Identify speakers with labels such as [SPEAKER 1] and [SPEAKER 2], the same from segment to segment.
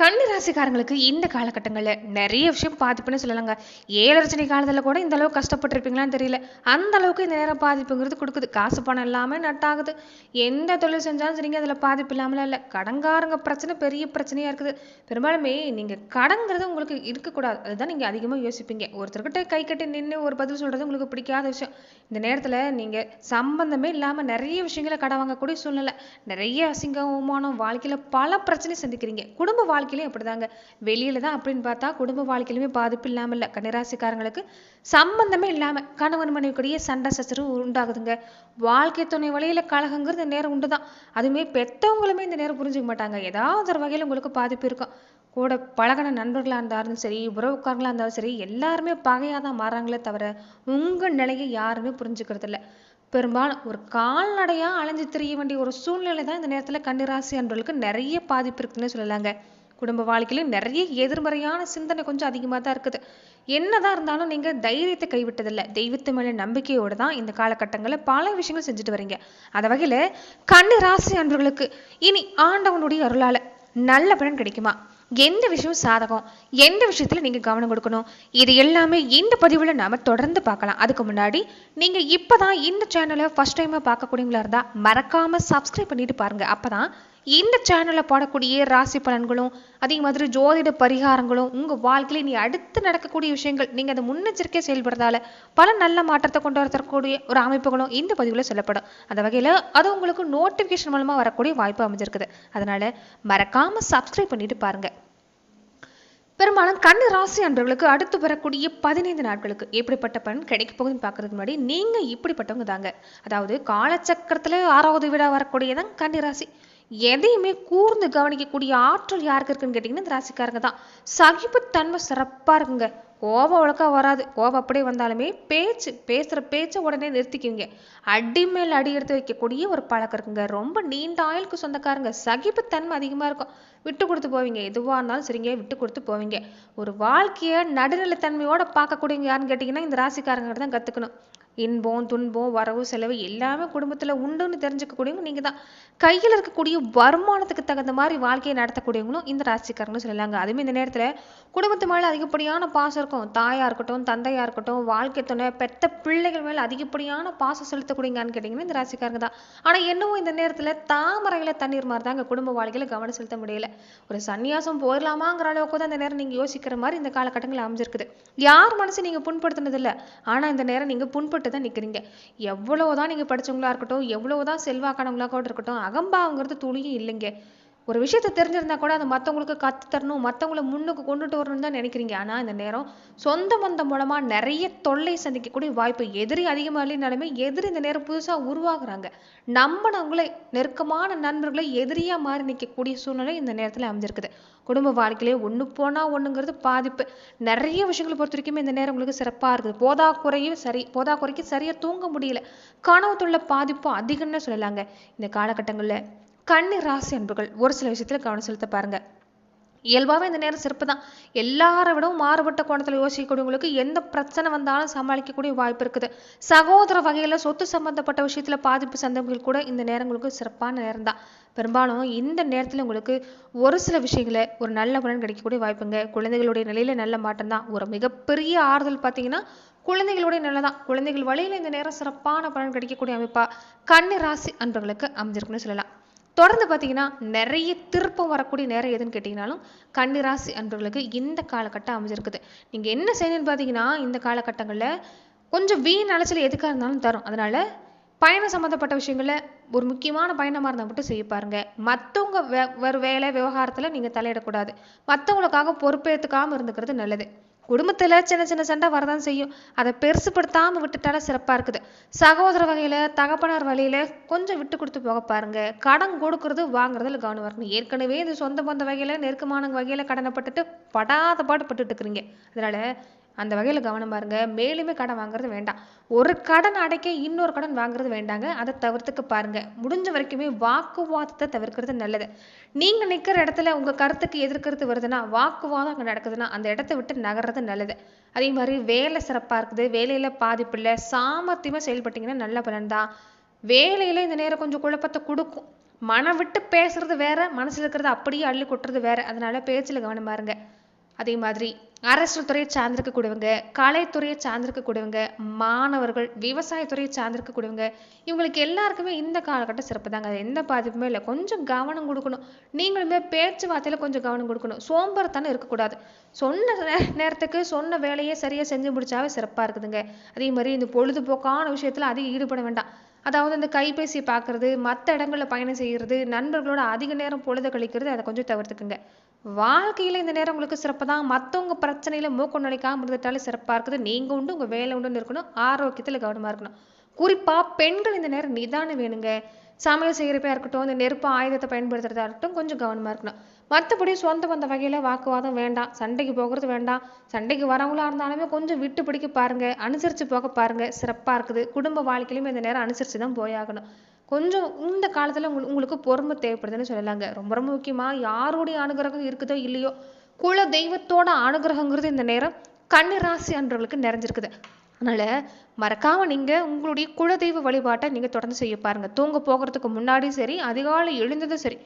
[SPEAKER 1] கன்னி ராசிக்காரங்களுக்கு இந்த காலகட்டங்களில் நிறைய விஷயம் பாதிப்புன்னு சொல்லலாங்க. ஏழரச்சனை காலத்தில் கூட இந்த அளவுக்கு கஷ்டப்பட்டிருப்பீங்களான்னு தெரியல. அந்த அளவுக்கு இந்த நேரம் பாதிப்புங்கிறது கொடுக்குது. காசு பணம் இல்லாமல் நட்டாகுது. எந்த தொழில் செஞ்சாலும் சரிங்க அதில் பாதிப்பு இல்லாமலாம் இல்லை. கடங்காரங்க பிரச்சனை பெரிய பிரச்சனையாக இருக்குது. பெரும்பாலுமே நீங்கள் கடங்கிறது உங்களுக்கு இருக்கக்கூடாது. அதுதான் நீங்கள் அதிகமாக யோசிப்பீங்க. ஒருத்தர்கிட்ட கை கட்டி நின்று ஒரு பதில் சொல்கிறது உங்களுக்கு பிடிக்காத விஷயம். இந்த நேரத்தில் நீங்கள் சம்பந்தமே இல்லாமல் நிறைய விஷயங்களை கடன் வாங்கக்கூடிய சூழ்நிலை. நிறைய அசிங்கம் அவமானம் வாழ்க்கையில் பல பிரச்சனை சந்திக்கிறீங்க. குடும்ப வாழ்க்கை வாழ்க்கையிலும் அப்படிதாங்க வெளியில தான் அப்படின்னு பார்த்தா குடும்ப வாழ்க்கையிலுமே பாதிப்பு இல்லாமல் இல்லை. கன்னிராசிக்காரங்களுக்கு சம்பந்தமே இல்லாமல் கணவன் மனைவிக்குரிய சண்டை சச்சரவு உண்டாகுதுங்க. வாழ்க்கை துணை வழியில கழகங்கிறது நேரம் உண்டு தான் அதுவுமே பெற்றவங்களுமே இந்த நேரம் புரிஞ்சுக்க மாட்டாங்க. ஏதாவது ஒரு வகையில் உங்களுக்கு பாதிப்பு இருக்கும். கூட பழகின நண்பர்களாக இருந்தாலும் சரி உறவுக்காரங்களாக இருந்தாலும் சரி எல்லாருமே பகையாக தான் மாறாங்களே தவிர உங்கள் நிலையை யாருமே புரிஞ்சுக்கிறது இல்லை பெரும்பாலும் ஒரு கால்நடையாக அலைஞ்சு திரிய வேண்டிய ஒரு சூழ்நிலை தான் இந்த நேரத்தில் கன்னிராசி அன்பர்களுக்கு நிறைய பாதிப்பு இருக்குன்னு சொல்லலாங்க. குடும்ப வாழ்க்கையிலும் நிறைய எதிர்மறையான சிந்தனை கொஞ்சம் அதிகமாக தான் இருக்குது. என்னதான் இருந்தாலும் நீங்கள் தைரியத்தை கைவிட்டதில்லை. தெய்வத்து மேலே நம்பிக்கையோடு தான் இந்த காலகட்டங்களில் பல விஷயங்கள் செஞ்சுட்டு வரீங்க. அந்த வகையில் கண்ணு ராசி அன்பர்களுக்கு இனி ஆண்டவனுடைய அருளால் நல்ல பலன் கிடைக்குமா? எந்த விஷயம் சாதகம்? எந்த விஷயத்துல நீங்க கவனம் கொடுக்கணும்? இது எல்லாமே இந்த பதிவுல நாம தொடர்ந்து பார்க்கலாம். அதுக்கு முன்னாடி நீங்க இப்பதான் இந்த சேனலை ஃபர்ஸ்ட் டைமா பார்க்கக்கூடியவங்களா இருந்தா மறக்காம சப்ஸ்கிரைப் பண்ணிட்டு பாருங்க. அப்பதான் இந்த சேனல்ல போடக்கூடிய ராசி பலன்களும் அதே மாதிரி ஜோதிட பரிகாரங்களும் உங்க வாழ்க்கையில் நீ அடுத்து நடக்கக்கூடிய விஷயங்கள் நீங்க அதை முன்னெச்சரிக்கையாக செயல்படுறதால பல நல்ல மாற்றத்தை கொண்டு வரக்கூடிய ஒரு அமைப்புகளும் இந்த பதிவில் சொல்லப்படும். அந்த வகையில அது உங்களுக்கு நோட்டிஃபிகேஷன் மூலமா வரக்கூடிய வாய்ப்பு அமைஞ்சிருக்குது. அதனால மறக்காம சப்ஸ்கிரைப் பண்ணிட்டு பாருங்க. பெரும்பாலும் கண்ணு ராசி அன்பர்களுக்கு அடுத்து வரக்கூடிய பதினைந்து நாட்களுக்கு எப்படிப்பட்ட பலன் கிடைக்க போகுதுன்னு பார்க்கறதுக்கு முன்னாடி நீங்கள் இப்படிப்பட்டவங்க தாங்க. அதாவது காலச்சக்கரத்தில் ஆறாவது வீடா வரக்கூடியதான் கன்னி ராசி. எதையுமே கூர்ந்து கவனிக்கக்கூடிய ஆற்றல் யாருக்கு இருக்குன்னு கேட்டிங்கன்னா இந்த ராசிக்காரங்க தான். சகிப்புத்தன்மை சிறப்பாக இருக்குங்க. கோபம் ஒழுக்கா வராது. கோபம் அப்படியே வந்தாலுமே பேச்சு பேசுகிற பேச்சை உடனே நிறுத்திக்குவீங்க. அடி மேல் அடி எடுத்து வைக்கக்கூடிய ஒரு பழக்கம் இருக்குங்க. ரொம்ப நீண்ட ஆயுளுக்கு சொந்தக்காரங்க. சகிப்புத்தன்மை அதிகமாக இருக்கும். விட்டு கொடுத்து போவீங்க. எதுவாக இருந்தாலும் சரிங்க விட்டு கொடுத்து போவீங்க. ஒரு வாழ்க்கையை நடுநிலைத்தன்மையோட பார்க்கக்கூடியவங்க யாருன்னு கேட்டிங்கன்னா இந்த ராசிக்காரங்க தான் கற்றுக்கணும் இன்பம் துன்பம் வரவு செலவு எல்லாமே குடும்பத்தில் உண்டுன்னு தெரிஞ்சுக்கக்கூடியவங்க நீங்கள் தான் கையில் இருக்கக்கூடிய வருமானத்துக்கு தகுந்த மாதிரி வாழ்க்கையை நடத்தக்கூடியவங்களும் இந்த ராசிக்காரங்களும் சொல்லலாங்க. அதுவுமே இந்த நேரத்தில் குடும்பத்து மேலே அதிகப்படியான பாசம் இருக்கும். தாயாக இருக்கட்டும் தந்தையாக இருக்கட்டும் வாழ்க்கை துணை பெத்த பிள்ளைகள் மேலே அதிகப்படியான பாசம் செலுத்தக்கூடியங்கன்னு கேட்டிங்கன்னா இந்த ராசிக்காரங்க தான் ஆனால் என்னவோ இந்த நேரத்தில் தாமரையில் தண்ணீர் மாதிரி தாங்க குடும்ப வாழ்க்கையில் கவனம் செலுத்த முடியல. ஒரு சன்னியாசம் போயிடலாமாங்கிற அளவுக்கு தான் இந்த நேரம் நீங்கள் யோசிக்கிற மாதிரி இந்த காலகட்டங்கள் அமைஞ்சிருக்குது. யார் மனசு நீங்கள் புண்படுத்தினதில்லை. ஆனால் இந்த நேரம் நீங்கள் புண்பட்டு தான் நிற்கிறீங்க எவ்வளவுதான் நீங்கள் படிச்சவங்களா இருக்கட்டும் எவ்வளவுதான் செல்வாக்கானவங்களா கூட இருக்கட்டும் அகம்பாவங்கிறது துளியும் இல்லைங்க. ஒரு விஷயத்தை தெரிஞ்சிருந்தா கூட அது மற்றவங்களுக்கு கத்து தரணும் மற்றவங்கள முன்னுக்கு கொண்டுட்டு வரணும்னு தான் நினைக்கிறீங்க. ஆனால் இந்த நேரம் சொந்த பந்தம் மூலமா நிறைய தொல்லை சந்திக்கக்கூடிய வாய்ப்பு எதிரி அதிகமாக இல்லைனாலுமே எதிரி இந்த நேரம் புதுசாக உருவாகுறாங்க. நம்பினவங்களே நெருக்கமான நண்பர்களை எதிரியா மாறி நிற்கக்கூடிய சூழ்நிலை இந்த நேரத்தில் அமைஞ்சிருக்குது. குடும்ப வாழ்க்கையிலே ஒன்று போனால் ஒன்றுங்கிறது பாதிப்பு. நிறைய விஷயங்களை பொறுத்த வரைக்கும் இந்த நேரம் உங்களுக்கு சிறப்பாக இருக்குது. போதா குறையும் சரி போதா குறைக்கு சரியாக தூங்க முடியல. கனவுத்துள்ள பாதிப்பும் அதிகம்னு சொல்லலாங்க. இந்த காலகட்டங்களில் கண்ணி ராசி அன்புகள் ஒரு சில விஷயத்தில் கவனம் செலுத்த பாருங்க. இயல்பாகவே இந்த நேரம் சிறப்பு தான் எல்லாரை விடவும் மாறுபட்ட கோணத்தில் யோசிக்கக்கூடியவங்களுக்கு எந்த பிரச்சனை வந்தாலும் சமாளிக்கக்கூடிய வாய்ப்பு இருக்குது. சகோதர வகையில் சொத்து சம்பந்தப்பட்ட விஷயத்தில் பாதிப்பு சந்தங்கள் கூட இந்த நேரங்களுக்கு சிறப்பான நேரம் தான் பெரும்பாலும் இந்த நேரத்தில் உங்களுக்கு ஒரு சில விஷயங்களை ஒரு நல்ல பலன் கிடைக்கக்கூடிய வாய்ப்புங்க. குழந்தைகளுடைய நிலையில நல்ல மாற்றம் தான் ஒரு மிகப்பெரிய ஆறுதல் பார்த்தீங்கன்னா குழந்தைகளுடைய நல்லதான் குழந்தைகள் வழியில இந்த நேரம் சிறப்பான பலன் கிடைக்கக்கூடிய அமைப்பா கன்னி ராசி அன்பர்களுக்கு அமைஞ்சிருக்குன்னு சொல்லலாம். தொடர்ந்து பார்த்தீங்கன்னா நிறைய திருப்பம் வரக்கூடிய நேரம் எதுன்னு கேட்டிங்கனாலும் கன்னிராசி அன்பர்களுக்கு இந்த காலகட்டம் அமைஞ்சிருக்குது. நீங்கள் என்ன செய்யணும்னு பார்த்தீங்கன்னா இந்த காலகட்டங்களில் கொஞ்சம் வீண் அலைச்சல் எதுக்காக இருந்தாலும் தரும். அதனால பயணம் சம்மந்தப்பட்ட விஷயங்கள ஒரு முக்கியமான பயணமாக இருந்தால் மட்டும் செய்ய பாருங்க. மற்றவங்க வே வேறு வேலை விவகாரத்தில் நீங்கள் தலையிடக்கூடாது. மற்றவங்களுக்காக பொறுப்பேற்றுக்காமல் இருந்துக்கிறது நல்லது. குடும்பத்தில் சின்ன சின்ன சண்டை வரதான் செய்யும். அதை பெருசுப்படுத்தாமல் விட்டுட்டால சிறப்பாக இருக்குது. சகோதர வகையில் தகப்பனார் வழியில் கொஞ்சம் விட்டு கொடுத்து போக பாருங்க. கடன் கொடுக்கறது வாங்குறதுல கவனம் வரணும். ஏற்கனவே இந்த சொந்த பந்த வகையில் நெருக்கமான கடனை கடனைப்பட்டுட்டு படாத பாடு பட்டுட்டு இருக்கிறீங்க. அதனால அந்த வகையில் கவனம் பாருங்க. மேலுமே கடன் வாங்குறது வேண்டாம். ஒரு கடன் அடைக்க இன்னொரு கடன் வாங்குறது வேண்டாங்க. அதை தவிர்த்துக்க பாருங்க. முடிஞ்ச வரைக்குமே வாக்குவாதத்தை தவிர்க்கிறது நல்லது. நீங்க நிக்கிற இடத்துல உங்க கருத்துக்கு எதிர்க்கிறது வருதுன்னா வாக்குவாதம் அங்கே நடக்குதுன்னா அந்த இடத்த விட்டு நகர்றது நல்லது. அதே மாதிரி வேலை சிறப்பா இருக்குது. வேலையில பாதிப்பு இல்லை சாமர்த்தியமா செயல்பட்டீங்கன்னா நல்ல பலன் தான். வேலையில இந்த நேரம் கொஞ்சம் குழப்பத்தை கொடுக்கும். மனம் விட்டு பேசுறது வேற மனசுல இருக்கிறது அப்படியே அள்ளி கொட்டுறது வேற. அதனால பேச்சில் கவனம் பாருங்க. அதே மாதிரி அரசு துறையை சார்ந்திருக்கக்கூடியவங்க கலைத்துறையை சார்ந்திருக்கக்கூடியவங்க மாணவர்கள் விவசாயத்துறையை சார்ந்திருக்கக்கூடியவங்க இவங்களுக்கு எல்லாருக்குமே இந்த காலகட்டம் சிறப்பு தாங்க. அது எந்த பாதிப்புமே இல்லை. கொஞ்சம் கவனம் கொடுக்கணும். நீங்களுமே பேச்சுவார்த்தையில் கொஞ்சம் கவனம் கொடுக்கணும். சோம்பேறித்தனம் இருக்கக்கூடாது. சொன்ன நேரத்துக்கு சொன்ன வேலையை சரியாக செஞ்சு முடிச்சாவே சிறப்பாக இருக்குதுங்க. அதே மாதிரி இந்த பொழுதுபோக்கான விஷயத்தில் அதிக ஈடுபட வேண்டாம். அதாவது இந்த கைபேசியை பார்க்கறது மற்ற இடங்களில் பயணம் செய்கிறது நண்பர்களோட அதிக நேரம் பொழுது கழிக்கிறது அதை கொஞ்சம் தவிர்த்துக்குங்க. வாழ்க்கையில் இந்த நேரம் உங்களுக்கு சிறப்பு தான். மற்றவங்க பிரச்சனையில் மூக்கம் நினைக்காமல் இருந்துட்டாலே சிறப்பாக இருக்குது. நீங்கள் உண்டு உங்கள் வேலை உண்டுன்னு இருக்கணும். ஆரோக்கியத்தில் கவனமாக இருக்கணும். குறிப்பாக பெண்கள் இந்த நேரம் நிதானம் வேணுங்க. சமையல் செய்யறப்பா இருக்கட்டும் இந்த நெருப்பு ஆயுதத்தை பயன்படுத்துறதா இருக்கட்டும் கொஞ்சம் கவனமாக இருக்கணும். மற்றபடி சொந்த பந்த வகையில் வாக்குவாதம் வேண்டாம். சண்டைக்கு போகிறது வேண்டாம். சண்டைக்கு வரவங்களா இருந்தாலுமே கொஞ்சம் விட்டு பிடிக்க பாருங்க. அனுசரித்து போக பாருங்கள் சிறப்பாக இருக்குது. குடும்ப வாழ்க்கையிலுமே இந்த நேரம் அனுசரித்து தான் போயாகணும் கொஞ்சம் இந்த காலத்தில் உங்களுக்கு உங்களுக்கு பொறுமை தேவைப்படுதுன்னு சொல்லலாங்க. ரொம்ப ரொம்ப முக்கியமாக யாருடைய அனுகிரகம் இருக்குதோ இல்லையோ குல தெய்வத்தோட அனுகிரகங்கிறது இந்த நேரம் கன்னிராசி அன்றவர்களுக்கு நிறைஞ்சிருக்குது. அதனால மறக்காமல் நீங்கள் உங்களுடைய குலதெய்வ வழிபாட்டை நீங்கள் தொடர்ந்து செய்ய பாருங்கள் தூங்க போகிறதுக்கு முன்னாடியும் சரி அதிகாலை எழுந்ததும் சரி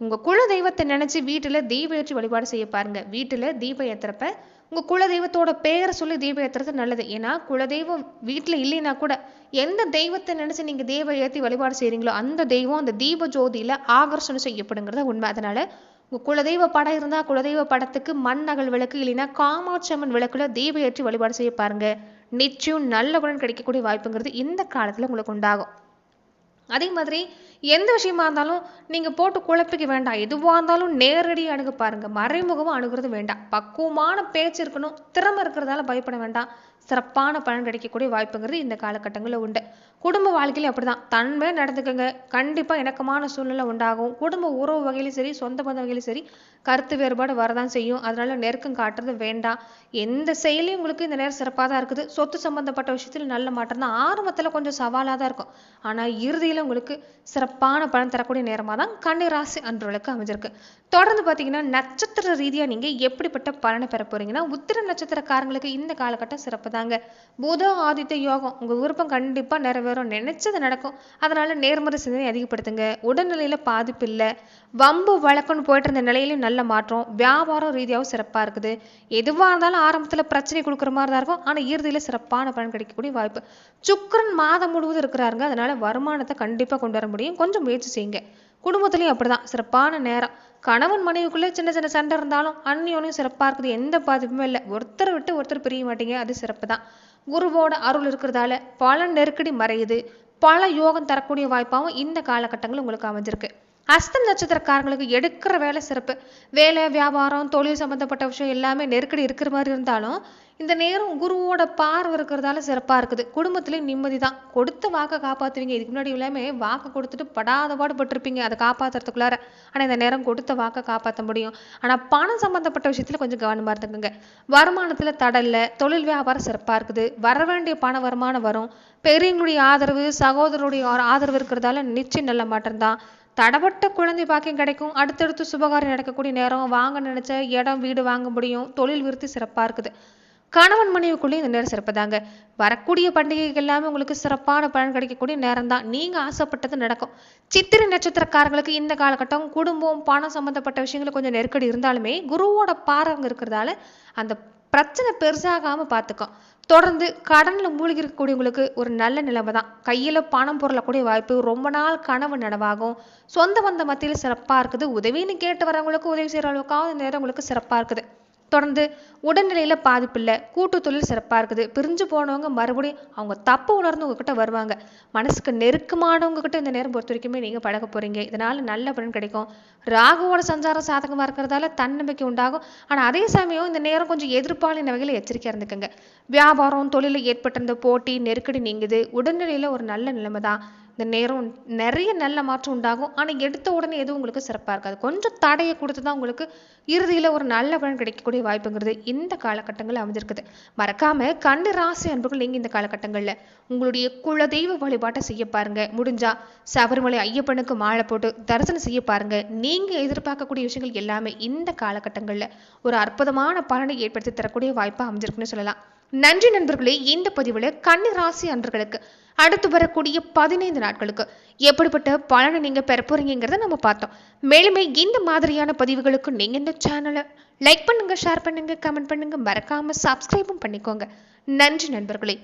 [SPEAKER 1] உங்கள் குல தெய்வத்தை நினச்சி வீட்டில் தீப ஏற்றி வழிபாடு செய்ய பாருங்கள் வீட்டில் தீபம் ஏத்துறப்ப உங்கள் குல தெய்வத்தோட பேரை சொல்லி தீபம் ஏத்துறது நல்லது. ஏன்னா குலதெய்வம் வீட்டில் இல்லைன்னா கூட எந்த தெய்வத்தை நினச்சி நீங்கள் தீபம் ஏற்றி வழிபாடு செய்கிறீங்களோ அந்த தெய்வம் அந்த தீப ஜோதியில் ஆகர்ஷணம் செய்யப்படுங்கிறது உண்மை. அதனால் உங்கள் குலதெய்வ படம் இருந்தால் குலதெய்வ படத்துக்கு மண் நகல் விளக்கு இல்லைன்னா காமாட்சி அம்மன் விளக்குல தீபம் ஏற்றி வழிபாடு செய்ய பாருங்கள் நிச்சயம் நல்ல பலன் கிடைக்கக்கூடிய வாய்ப்புங்கிறது இந்த காலத்தில் உங்களுக்கு உண்டாகும். அதே மாதிரி எந்த விஷயமா இருந்தாலும் நீங்கள் போட்டு குழப்பிக்க வேண்டாம். எதுவாக இருந்தாலும் நேரடியாக அணுக பாருங்கள் மறைமுகமாக அணுகிறது வேண்டாம். பக்குவமான பேச்சு இருக்கணும். திறமை இருக்கிறதால பயப்பட வேண்டாம். சிறப்பான பலன் கிடைக்கக்கூடிய வாய்ப்புங்கிறது இந்த காலகட்டங்களில் உண்டு. குடும்ப வாழ்க்கையில அப்படிதான். தன்மை நடந்துக்கங்க. கண்டிப்பாக இணக்கமான சூழ்நிலை உண்டாகும். குடும்ப உறவு வகையிலும் சரி சொந்த பந்த வகையிலும் சரி கருத்து வேறுபாடு வரதான் செய்யும். அதனால நெருக்கம் காட்டுறது வேண்டாம். எந்த செயலையும் உங்களுக்கு இந்த நேரம் சிறப்பாக தான் இருக்குது. சொத்து சம்பந்தப்பட்ட விஷயத்தில் நல்ல மாற்றம் தான். ஆரம்பத்தில் கொஞ்சம் சவாலாக தான் இருக்கும். ஆனால் இறுதியில உங்களுக்கு சிறப்பு சிறப்பான பலன் தரக்கூடிய நேரமா தான் கன்னிராசி ராசி அமைஞ்சிருக்கு. தொடர்ந்து பார்த்தீங்கன்னா நட்சத்திர ரீதியாக நீங்கள் எப்படிப்பட்ட பலனை பெற போறீங்கன்னா உத்திர நட்சத்திரக்காரங்களுக்கு இந்த காலகட்டம் சிறப்பு தாங்க புத ஆதித்ய யோகம் உங்கள் விருப்பம் கண்டிப்பாக நிறைவேறும். நினைச்சது நடக்கும். அதனால நேர்மறை சிந்தனை அதிகப்படுத்துங்க. உடல்நிலையில் பாதிப்பு இல்லை. வம்பு வழக்கம்னு போயிட்டு இருந்த நிலையிலும் நல்ல மாற்றம். வியாபாரம் ரீதியாகவும் சிறப்பாக இருக்குது. எதுவாக இருந்தாலும் ஆரம்பத்தில் பிரச்சனை கொடுக்குற மாதிரி தான் இருக்கும். ஆனால் இறுதியில் சிறப்பான பலன் கிடைக்கக்கூடிய வாய்ப்பு. சுக்கரன் மாதம் முழுவதும் இருக்கிறாருங்க. அதனால வருமானத்தை கண்டிப்பாக கொண்டு வர முடியும். கொஞ்சம் முயற்சி செய்யுங்க. குடும்பத்திலையும் அப்படிதான். சிறப்பான நேரம். கணவன் மனைவிக்குள்ளே சின்ன சின்ன சண்டை இருந்தாலும் அந்நியோனையும் சிறப்பாக இருக்குது. எந்த பாதிப்புமே இல்லை. ஒருத்தரை விட்டு ஒருத்தர் பிரிய மாட்டீங்க. அது சிறப்பு தான் குருவோட அருள் இருக்கிறதால பல நெருக்கடி மறையுது. பல யோகம் தரக்கூடிய வாய்ப்பாகவும் இந்த காலகட்டங்கள் உங்களுக்கு அமைஞ்சிருக்கு. அஸ்தம் நட்சத்திரக்காரங்களுக்கு எடுக்கிற வேலை சிறப்பு. வேலை வியாபாரம் தொழில் சம்பந்தப்பட்ட விஷயம் எல்லாமே நெருக்கடி இருக்கிற மாதிரி இருந்தாலும் இந்த நேரம் குருவோட பார்வை இருக்கிறதால சிறப்பாக இருக்குது. குடும்பத்துலேயும் நிம்மதி தான். கொடுத்த வாக்கை காப்பாற்றுவீங்க இதுக்கு முன்னாடி எல்லாமே வாக்கு கொடுத்துட்டு படாத பாடுபட்டிருப்பீங்க அதை காப்பாற்றுறதுக்குள்ளார ஆனால் இந்த நேரம் கொடுத்த வாக்கை காப்பாற்ற முடியும். ஆனால் பணம் சம்பந்தப்பட்ட விஷயத்தில் கொஞ்சம் கவனமாக இருந்துக்குங்க. வருமானத்தில் தடல்ல தொழில் வியாபாரம் சிறப்பாக இருக்குது. வர வேண்டிய பண வருமானம் வரும். பெரியவங்களுடைய ஆதரவு சகோதரருடைய ஆதரவு இருக்கிறதால நிச்சயம் நல்ல மாற்றம் தான். தடப்பட்ட குழந்தை பாக்கியம் கிடைக்கும். அடுத்தடுத்து சுபகாரியம் நடக்கக்கூடிய நேரம் வாங்க நினைச்ச இடம் வீடு வாங்க முடியும். தொழில் விருத்தி சிறப்பா இருக்குது. கணவன் மனைவிக்குள்ளே இந்த நேரம் சிறப்பு தாங்க வரக்கூடிய பண்டிகைகள் எல்லாமே உங்களுக்கு சிறப்பான பலன் கிடைக்கக்கூடிய நேரம் தான் நீங்க ஆசைப்பட்டது நடக்கும். சித்திரை நட்சத்திரக்காரங்களுக்கு இந்த காலகட்டம் குடும்பம் பணம் சம்பந்தப்பட்ட விஷயங்கள் கொஞ்சம் நெருக்கடி இருந்தாலுமே குருவோட பாரங்க இருக்கிறதால அந்த பிரச்சனை பெருசாகாம பார்த்துக்கும் தொடர்ந்து கடனில் மூழ்கி இருக்கக்கூடியவங்களுக்கு ஒரு நல்ல நிலைமை தான் கையில் பணம் பொருளக்கூடிய வாய்ப்பு ரொம்ப நாள் கனவு நனவாகும். சொந்த பந்த மத்தியில் சிறப்பாக இருக்குது. உதவின்னு கேட்டு வரவங்களுக்கு உதவி செய்கிற அளவுக்காவது நேரம் உங்களுக்கு சிறப்பாக இருக்குது. தொடர்ந்து உடல்நிலையில் பாதிப்பு இல்லை. கூட்டு தொழில் சிறப்பாக இருக்குது. பிரிஞ்சு போனவங்க மறுபடியும் அவங்க தப்பு உணர்ந்து உங்ககிட்ட வருவாங்க. மனசுக்கு நெருக்கமானவங்க கிட்ட இந்த நேரம் பொறுத்த வரைக்குமே நீங்கள் பழக போகிறீங்க இதனால் நல்ல பலன் கிடைக்கும். ராகுவோட சஞ்சாரம் சாதகமாக இருக்கிறதால தன்னம்பிக்கை உண்டாகும். ஆனால் அதே சமயம் இந்த நேரம் கொஞ்சம் எதிர்ப்பாளின வகையில் எச்சரிக்கையாக இருந்துக்கோங்க. வியாபாரம் தொழிலில் ஏற்பட்டிருந்த போட்டி நெருக்கடி நீங்குது. உடல்நிலையில் ஒரு நல்ல நிலைமை தான் இந்த நேரம் நிறைய நல்ல மாற்றம் உண்டாகும். ஆனால் எடுத்த உடனே எதுவும் உங்களுக்கு சிறப்பாக இருக்காது. கொஞ்சம் தடையை கொடுத்து தான் உங்களுக்கு இறுதியில ஒரு நல்ல பலன் கிடைக்கக்கூடிய வாய்ப்புங்கிறது இந்த காலகட்டங்கள் அமைஞ்சிருக்குது. மறக்காம கண்டு ராசி அன்புகள் நீங்கள் இந்த காலகட்டங்களில் உங்களுடைய குலதெய்வ வழிபாட்டை செய்ய பாருங்க. முடிஞ்சா சபரிமலை ஐயப்பனுக்கு மாலை போட்டு தரிசனம் செய்ய பாருங்க. நீங்கள் எதிர்பார்க்கக்கூடிய விஷயங்கள் எல்லாமே இந்த காலகட்டங்களில் ஒரு அற்புதமான பலனை ஏற்படுத்தி தரக்கூடிய வாய்ப்பாக அமைஞ்சிருக்குன்னு சொல்லலாம். நன்றி நண்பர்களே இந்த பதிவில் கன்னி ராசி அன்பர்களுக்கு அடுத்து வரக்கூடிய பதினைந்து நாட்களுக்கு. எப்படிப்பட்ட பலனை நீங்கள் பெற போறீங்கிறத நம்ம பார்த்தோம். மேலுமே இந்த மாதிரியான பதிவுகளுக்கு நீங்கள் இந்த சேனலை லைக் பண்ணுங்க ஷேர் பண்ணுங்க கமெண்ட் பண்ணுங்க. மறக்காம சப்ஸ்கிரைபும் பண்ணிக்கோங்க. நன்றி நண்பர்களே.